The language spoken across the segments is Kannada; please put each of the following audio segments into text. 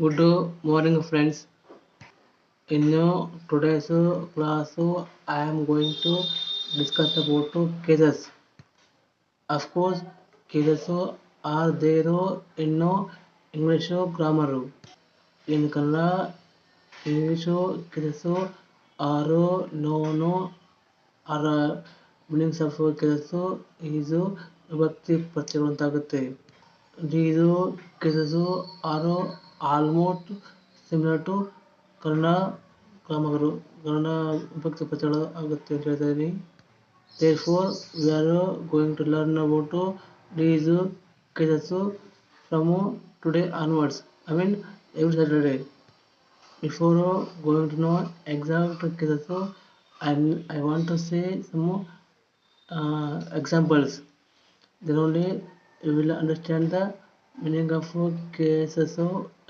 Friends. In today's class I am going to discuss about cases. Of course cases are there in English grammar. In Kannada English cases are known or meanings of cases is ವಿಭಕ್ತಿ ಪ್ರತ್ಯಯಗಳು ಅಂತ ಆಗುತ್ತೆ these cases are almost similar to Kannada Kamagaru. Kannada Upakta Therefore, we are going to learn about these cases from today onwards. I mean, every Saturday. Before going to know exact cases, I, I want to say some uh, examples. Then only you will understand the meaning of cases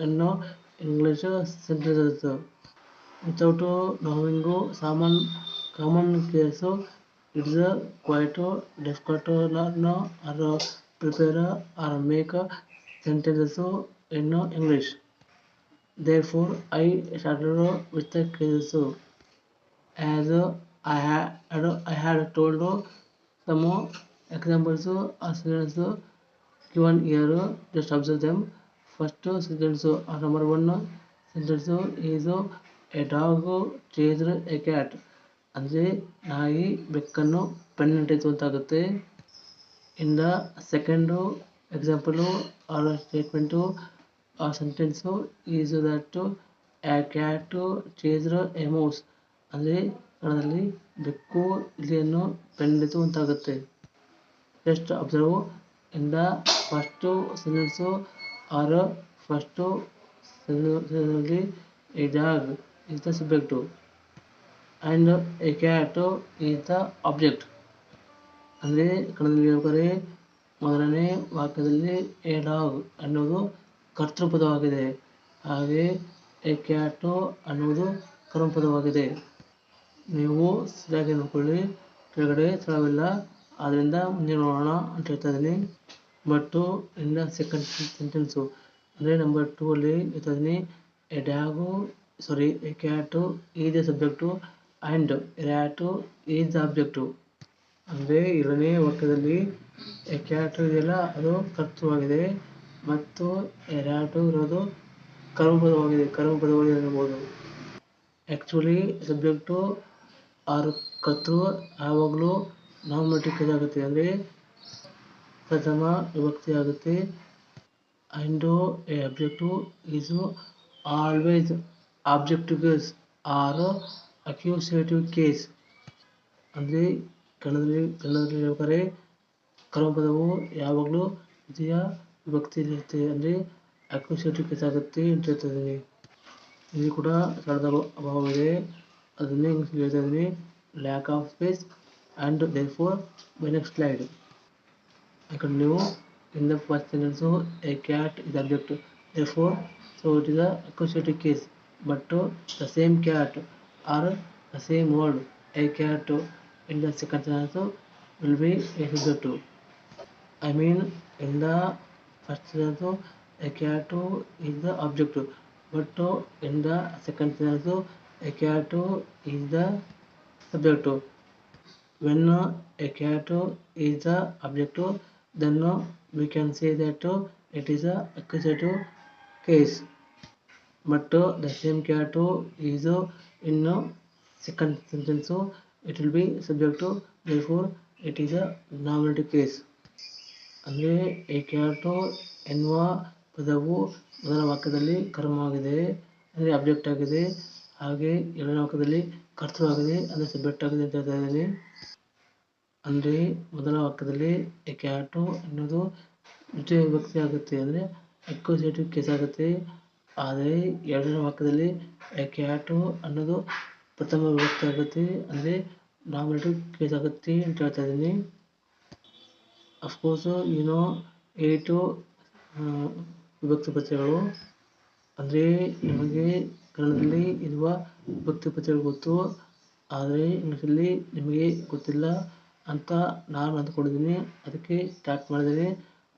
in English sentences. Without knowing common common case, it is quite difficult to learn or prepare or make sentences in English. Therefore, I started with the cases as I had told some examples or sentences given here. Just observe them. First sentence ಆ number one sentence is a dog chased a cat ಅಂದರೆ ನಾಯಿ ಬೆಕ್ಕನ್ನು ಪೆನ್ನು ಅಂತ ಆಗುತ್ತೆ in the second example or statement ಆ sentence is that a cat chased a mouse. ಅಂದರೆ ಕನ್ನಡದಲ್ಲಿ ಬೆಕ್ಕು, ಇಲಿಯನ್ನು ಪೆನ್ನಡಿತು ಅಂತಾಗುತ್ತೆ just observe in the first sentence or first a dog is the subject. And a cat is the object. ಅಂದರೆ ಕನ್ನಡದಲ್ಲಿ ಹೇಳ್ಬೇಕಾದ್ರೆ ಮೊದಲನೇ ವಾಕ್ಯದಲ್ಲಿ ಎ ಡಾಗ್ ಅನ್ನೋದು ಕರ್ತೃಪದವಾಗಿದೆ. ಹಾಗೆ ಎ ಕ್ಯಾಟು ಅನ್ನೋದು ಕರ್ಮಪದವಾಗಿದೆ. ನೀವು ಸರಿಯಾಗಿ ನೋಡ್ಕೊಳ್ಳಿ. ಕೆಳಗಡೆ ಸ್ಥಳವಿಲ್ಲ. ಆದ್ದರಿಂದ ಮುಂದೆ ನೋಡೋಣ ಅಂತ ಹೇಳ್ತಾ ಇದ್ದೀನಿ. But in the second sentence ಅಂದರೆ ನಂಬರ್ ಟೂ ಅಲ್ಲಿ a dog sorry a cat is a subject and rat is object ಅಂದರೆ ಎರಡನೇ ವಾಕ್ಯದಲ್ಲಿ ಎ ಕ್ಯಾಟು ಇದೆಯಲ್ಲ, ಅದು ಕರ್ತೃವಾಗಿದೆ ಮತ್ತು ಎ ರ್ಯಾಟು ಇರೋದು ಕರ್ಮಪದವಾಗಿದೆ ಕರ್ಮಪದವಾಗಿದೆ ಅನ್ಬೋದು ಆ್ಯಕ್ಚುಲಿ ಸಬ್ಜೆಕ್ಟು ಆರು ಕರ್ತೃ ಯಾವಾಗಲೂ ನಾಮಿನೇಟಿವ್ ಆಗುತ್ತೆ ಅಂದರೆ ಪ್ರಥಮ ವಿಭಕ್ತಿ ಆಗುತ್ತೆ. A object is always objective case or accusative case ಅಂದರೆ ಕನ್ನಡದಲ್ಲಿ ಕನ್ನಡದಲ್ಲಿ ಹೇಳ್ಬೇಕಾದ್ರೆ ಕರ್ಮಪದವು ಯಾವಾಗಲೂ ದ್ವಿತೀಯ ವಿಭಕ್ತಿಯಲ್ಲಿರುತ್ತೆ ಅಂದರೆ ಅಕ್ಯೂಸೇಟಿವ್ ಕೇಸ್ ಆಗುತ್ತೆ ಅಂತ ಹೇಳ್ತಾ ಇದ್ದೀನಿ ಇಲ್ಲಿ ಕೂಡ ಸ್ಥಳದ ಅಭಾವವಿದೆ ಅದನ್ನೇ ಹೇಳ್ತಾ ಇದ್ದೀನಿ. Lack of space and therefore by next slide ಯಾಕಂದ್ರೆ ನೀವು in the first sentence a cat is object therefore so it is a accusative case but the same cat or the same word a cat in the second sentence will be a subject I mean in the first sentence a cat is the object but in the second sentence a cat is the subject when a cat is the object then we can say that uh, it is a accusative case but uh, the same cat is in uh, second sentence so it will be subject to therefore it is a nominative case ಅಂದರೆ ಎ ಕ್ಯಾಟು ಎನ್ನುವ ಪದವು ಮೊದಲ ವಾಕ್ಯದಲ್ಲಿ ಕರ್ಮವಾಗಿದೆ ಅಂದರೆ ಅಬ್ಜೆಕ್ಟ್ ಆಗಿದೆ ಹಾಗೆ ಎರಡನೇ ವಾಕ್ಯದಲ್ಲಿ ಕರ್ತೃವಾಗಿದೆ ಅಂದರೆ ಸಬ್ಜೆಕ್ಟ್ ಆಗಿದೆ ಅಂತ ಹೇಳ್ತಾ ಇದ್ದೀನಿ ಅಂದರೆ ಮೊದಲ ವಾಕ್ಯದಲ್ಲಿ ಎ ಕ್ಯಾಟು ಅನ್ನೋದು ದ್ವಿತೀಯ ವಿಭಕ್ತಿ ಆಗುತ್ತೆ ಅಂದರೆ ಅಕ್ಯುಸೇಟಿವ್ ಕೇಸ್ ಆಗುತ್ತೆ. ಆದರೆ ಎರಡನೇ ವಾಕ್ಯದಲ್ಲಿ ಎ ಕ್ಯಾಟು ಅನ್ನೋದು ಪ್ರಥಮ ವಿಭಕ್ತಿ ಆಗುತ್ತೆ ಅಂದರೆ ನಾಮಿನೇಟಿವ್ ಕೇಸ್ ಆಗುತ್ತೆ ಅಂತ ಹೇಳ್ತಾ ಇದ್ದೀನಿ. ಅಫ್ಕೋರ್ಸು ಏನೋ ಏಟು ವಿಭಕ್ತಿ ಪತ್ರಗಳು ಅಂದರೆ ನಿಮಗೆ ಕನ್ನಡದಲ್ಲಿ ಇರುವ ವಿಭಕ್ತಿ ಪತ್ರಗಳು ಗೊತ್ತು. ಆದರೆ ಇಂಗ್ಲೀಷಲ್ಲಿ ನಿಮಗೆ ಗೊತ್ತಿಲ್ಲ. ಅಂತ ನಾನು ಅಂದ್ಕೊಂಡಿದ್ದೀನಿ. ಅದಕ್ಕೆ ಸ್ಟಾರ್ಟ್ ಮಾಡಿದ್ದೀನಿ.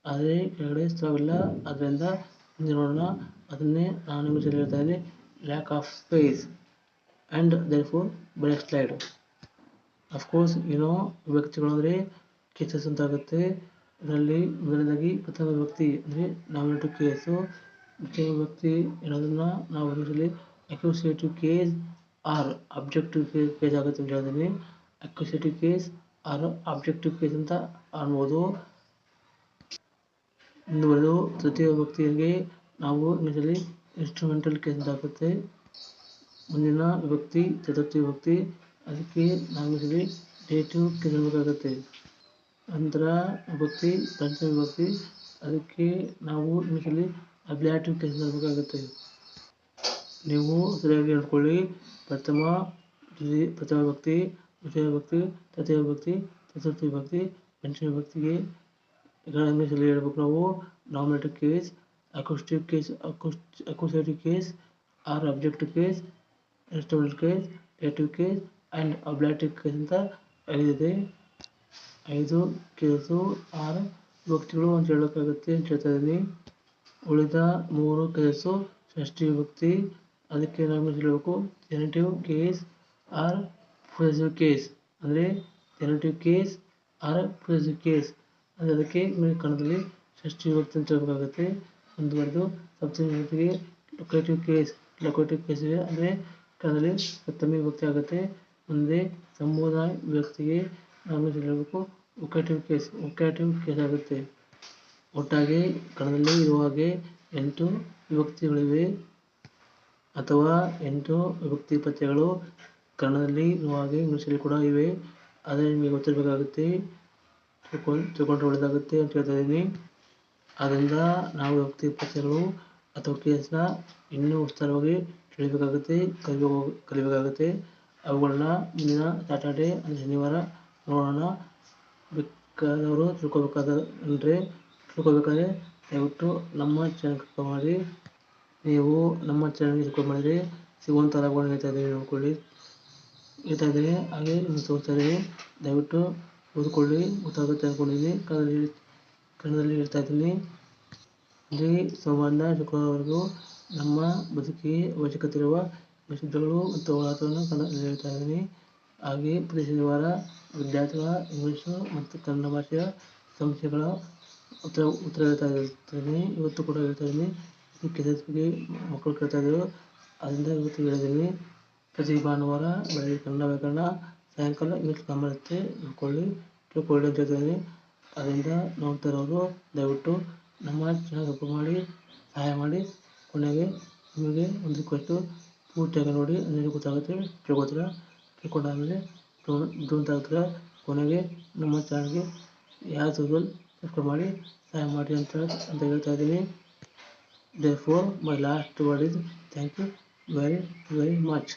ಆದರೆ ಕೆಳಗಡೆ ಸ್ಥಳವಿಲ್ಲ. ಆದ್ದರಿಂದ ಮುಂದೆ ನೋಡೋಣ. ಅದನ್ನೇ ನಾನು ನಿಮಗೆ ಹೇಳ್ತಾ ಇದ್ದೀನಿ. Lack of space and therefore by slide of course ಏನೋ ವ್ಯಕ್ತಿಗಳು ಅಂದರೆ ಕೇಸಸ್ ಅಂತ ಆಗುತ್ತೆ. ಇದರಲ್ಲಿ ಮೊದಲನೇದಾಗಿ ಪ್ರಥಮ ವ್ಯಕ್ತಿ ಅಂದರೆ ನಾಮಿನೇಟಿವ್ ಕೇಸು ಪ್ರಥಮ ವ್ಯಕ್ತಿ ಏನೋದನ್ನು ನಾವು ಇಂಗ್ಲೀಷಲ್ಲಿ accusative case or objective case ಆಗುತ್ತೆ ಅಂತ ಹೇಳಿದ್ದೀನಿ. Accusative case or objective page ಅಂತ ಅನ್ಬೋದು ಮುಂದುವರೆದು ತೃತೀಯ ವ್ಯಕ್ತಿಗೆ ನಾವು ಇದರಲ್ಲಿ ಇನ್ಸ್ಟ್ರೂಮೆಂಟಲ್ ಕೇಸ್ ಆಗುತ್ತೆ ಮುಂದಿನ ವ್ಯಕ್ತಿ ಚತುರ್ಥಿ ವ್ಯಕ್ತಿ ಅದಕ್ಕೆ ನಾವು ಇಲ್ಲಿ ಡೇಟು ಕೇಸ್ ಅನ್ಬೇಕಾಗುತ್ತೆ ನಂತರ ವ್ಯಕ್ತಿ ಪಂಚಮ ವ್ಯಕ್ತಿ ಅದಕ್ಕೆ ನಾವು ಇಂಗ್ಲೀಷಲ್ಲಿ ಅಬ್ಲ್ಯಾಟಿವ್ ಕೇಸ್ ಮಾಡಬೇಕಾಗುತ್ತೆ ನೀವು ಸರಿಯಾಗಿ ಹೇಳ್ಕೊಳ್ಳಿ ಪ್ರಥಮ ಪ್ರಥಮ ವ್ಯಕ್ತಿ ದ್ವಿತೀಯ ಭಕ್ತಿ ತೃತೀಯ ಭಕ್ತಿ ಚತುರ್ಥಿ ಭಕ್ತಿ, ಪಂಚಮ ಭಕ್ತಿಗೆ ಇಂಗ್ಲೀಷಲ್ಲಿ ಹೇಳ್ಬೇಕು ನಾವು. Nominative case accusative case accusative case or objective case instrumental case dative case and ablative case ಅಂತ ಐದಿದೆ ಐದು ಕೇಸು, ಆರು ಭಕ್ತಿಗಳು ಅಂತ ಹೇಳೋಕ್ಕಾಗುತ್ತೆ ಅಂತ ಹೇಳ್ತಾ ಇದ್ದೀನಿ. ಉಳಿದ ಮೂರು ಕೇಸು, ಷಷ್ಠಿ ಭಕ್ತಿ, ಅದಕ್ಕೆ ನಾವು ಹೇಳಬೇಕು. Genitive case or possessive case ಅಂದರೆ genitive case or possessive case. ಅಂದರೆ ಅದಕ್ಕೆ ನಿಮಗೆ ಕನ್ನಡದಲ್ಲಿ ಷಷ್ಠಿ ವಿಭಕ್ತಿ ಅಂತ ಹೇಳಬೇಕಾಗುತ್ತೆ. ಮುಂದುವರೆದು ಸಪ್ತಮಿ ವ್ಯಕ್ತಿಗೆ ಲೊಕೇಟಿವ್ ಕೇಸ್ ಲೊಕೇಟಿವ್ ಕೇಸ್ ಇದೆ. ಅಂದರೆ ಕನ್ನಡದಲ್ಲಿ ಸಪ್ತಮಿ ವಿಭಕ್ತಿ ಆಗುತ್ತೆ. ಮುಂದೆ ಸಮುದಾಯ ವಿಭಕ್ತಿಗೆ ನಾವು ಹೇಳಬೇಕು. ಒಕೇಟಿವ್ ಕೇಸ್ ಒಕೇಟಿವ್ ಕೇಸ್ ಆಗುತ್ತೆ. ಒಟ್ಟಾಗಿ ಕನ್ನಡದಲ್ಲಿ ಇರುವ ಹಾಗೆ ಎಂಟು ವಿಭಕ್ತಿಗಳಿವೆ. ಅಥವಾ ಎಂಟು ವಿಭಕ್ತಿ ಪ್ರತ್ಯಯಗಳು ಕನ್ನಡದಲ್ಲಿ ಹಾಗೆ ಇಂಗ್ಲೀಷಲ್ಲಿ ಕೂಡ ಇವೆ. ಆದರೆ ನಿಮಗೆ ಗೊತ್ತಿರಬೇಕಾಗುತ್ತೆ ತಿಳ್ಕೊಂಡು ತಿಳ್ಕೊಂಡ್ರೆ ಒಳ್ಳೆಯದಾಗುತ್ತೆ ಅಂತ ಹೇಳ್ತಾ ಇದ್ದೀನಿ. ಆದ್ದರಿಂದ ನಾವು ವ್ಯಕ್ತಿ ಪ್ರತ್ಯಯಗಳು ಅಥವಾ ಕೇಸ್ನ ಇನ್ನೂ ವಿಸ್ತಾರವಾಗಿ ತಿಳಿಬೇಕಾಗುತ್ತೆ, ಕಲಿಬೇಕು, ಕಲಿಬೇಕಾಗುತ್ತೆ. ಅವುಗಳನ್ನ ಮುಂದಿನ ಸ್ಯಾಟರ್ಡೇ ಅಂದರೆ ಶನಿವಾರ ನೋಡೋಣ. ಬೇಕಾದವರು ತಿಳ್ಕೊಬೇಕಾದ, ಅಂದರೆ ತಿಳ್ಕೊಬೇಕಾದ್ರೆ ದಯವಿಟ್ಟು ನಮ್ಮ ಚಾನಲ್ ಮಾಡಿ. ನೀವು ನಮ್ಮ ಚಾನಲ್ಗೆ ಸಬ್ಸ್ಕ್ರೈಬ್ ಮಾಡಿದರೆ ಸಿಗುವಂಥ ಲಾಭಗಳನ್ನ ಹೇಳ್ತಾ ಇದ್ದೀವಿ ನೋಡ್ಕೊಳ್ಳಿ ಇದ್ದೀನಿ ಹಾಗೆ ನಿಮಗೆ ತೋರಿಸ್ತಾರೆ ದಯವಿಟ್ಟು ಓದಿಕೊಳ್ಳಿ ಗೊತ್ತಾಗುತ್ತೆ ಅಂದ್ಕೊಂಡಿದ್ದೀನಿ ಕನ್ನಡದಲ್ಲಿ ಕನ್ನಡದಲ್ಲಿ ಹೇಳ್ತಾ ಇದ್ದೀನಿ. ಇಲ್ಲಿ ಸೋಮವಾರದಿಂದ ಶುಕ್ರವಾರವರೆಗೂ ನಮ್ಮ ಬದುಕಿಗೆ ಅವಶ್ಯಕತೆ ಇರುವ ಶಬ್ದಗಳು ಮತ್ತು ಕನ್ನಡದಲ್ಲಿ ಹೇಳ್ತಾ ಇದ್ದೀನಿ. ಹಾಗೆ ಪ್ರತಿ ಶನಿವಾರ ವಿದ್ಯಾರ್ಥಿಗಳ ಇಂಗ್ಲೀಷು ಮತ್ತು ಕನ್ನಡ ಭಾಷೆಯ ಸಮಸ್ಯೆಗಳ ಉತ್ತರ ಉತ್ತರ ಹೇಳ್ತಾ ಇರ್ತೀನಿ ಇವತ್ತು ಕೂಡ ಹೇಳ್ತಾ ಇದ್ದೀನಿ. ಇದಕ್ಕೆ ಬಗ್ಗೆ ಮಕ್ಕಳು ಕೇಳ್ತಾ ಇದ್ದರು ಅದರಿಂದ ಇವತ್ತು ಹೇಳಿದ್ದೀನಿ. ಪ್ರತಿ ಭಾನುವಾರ, ಬೆಳಗ್ಗೆ ಕನ್ನಡ ವ್ಯಾಕರಣ ಸಾಯಂಕಾಲ ಇಂಗ್ಲೀಷ್ ಗ್ರಾಮರ್ ಇರುತ್ತೆ ನೋಡ್ಕೊಳ್ಳಿ ತಿಳ್ಕೊಳ್ಳಿ ಅಂತ ಹೇಳ್ತಾಯಿದ್ದೀನಿ ಅದರಿಂದ ನೋಡ್ತಾ ಇರೋರು ದಯವಿಟ್ಟು ನಮ್ಮ ಚಾನಲ್ ಸಬ್ಸ್ಕ್ರೈಬ್ ಮಾಡಿ, ಸಹಾಯ ಮಾಡಿ. ಕೊನೆಗೆ ನಿಮಗೆ ಒಂದು ರಿಕ್ವೆಸ್ಟು ಪೂರ್ತಿಯಾಗಿ ನೋಡಿ ಅಂದರೆ ಗೊತ್ತಾಗುತ್ತೆ ತಿಳ್ಕೊತೀರ ತಿಳ್ಕೊಂಡಾದಮೇಲೆ ಆಗ್ತೀರ ಕೊನೆಗೆ ನಮ್ಮ ಚಾನಲ್ಗೆ ಯಾರು ಸಬ್ಸ್ಕ್ರೈಬ್ ಮಾಡಿ, ಸಹಾಯ ಮಾಡಿ ಅಂತ ಅಂತ ಹೇಳ್ತಾ ಇದ್ದೀನಿ. Therefore, my last word is thank you very very much.